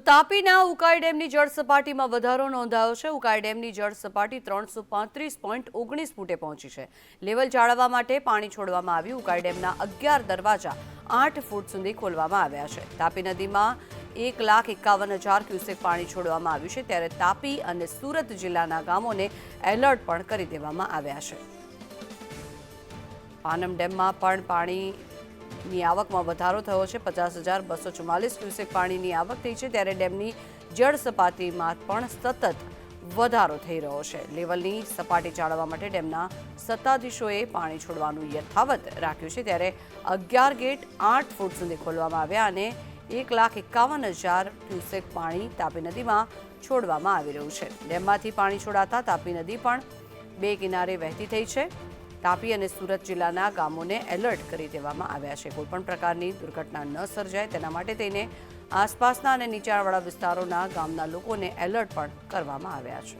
તો તાપીના ઉકાઈ ડેમની જળ સપાટીમાં વધારો નોંધાયો છે. ઉકાઈ ડેમની જળ સપાટી ત્રણસો પાંત્રીસ પોઈન્ટ ઓગણીસ ફૂટે પહોંચી છે. લેવલ જાળવવા માટે પાણી છોડવામાં આવ્યું. ઉકાઈ ડેમના અગિયાર દરવાજા આઠ ફૂટ સુધી ખોલવામાં આવ્યા છે. તાપી નદીમાં એક લાખ એકાવન હજાર ક્યુસેક પાણી છોડવામાં આવ્યું છે. ત્યારે તાપી અને સુરત જિલ્લાના ગામોને એલર્ટ પણ કરી દેવામાં આવ્યા છે. પાનમ ડેમમાં પણ પાણીની આવકમાં વધારો થયો છે. પચાસ હજાર બસો ચુમ્માલીસ ક્યુસેક પાણીની આવક થઈ છે ત્યારે ડેમની જળ સપાટીમાં પણ સતત વધારો થઈ રહ્યો છે. લેવલની સપાટી જાળવવા માટે ડેમના સત્તાધીશોએ પાણી છોડવાનું યથાવત રાખ્યું છે ત્યારે અગિયાર ગેટ આઠ ફૂટ સુધી ખોલવામાં આવ્યા અને એક લાખ એકાવન હજાર ક્યુસેક પાણી તાપી નદીમાં છોડવામાં આવી રહ્યું છે. ડેમમાંથી પાણી છોડાતા તાપી નદી પણ બે કિનારે વહેતી થઈ છે. તાપી અને સુરત જિલ્લાના ગામોને એલર્ટ કરી દેવામાં આવ્યા છે. કોઈપણ પ્રકારની દુર્ઘટના ન સર્જાય તેના માટે તેને આસપાસના અને નીચાણવાળા વિસ્તારોના ગામના લોકોને એલર્ટ પણ કરવામાં આવ્યા છે.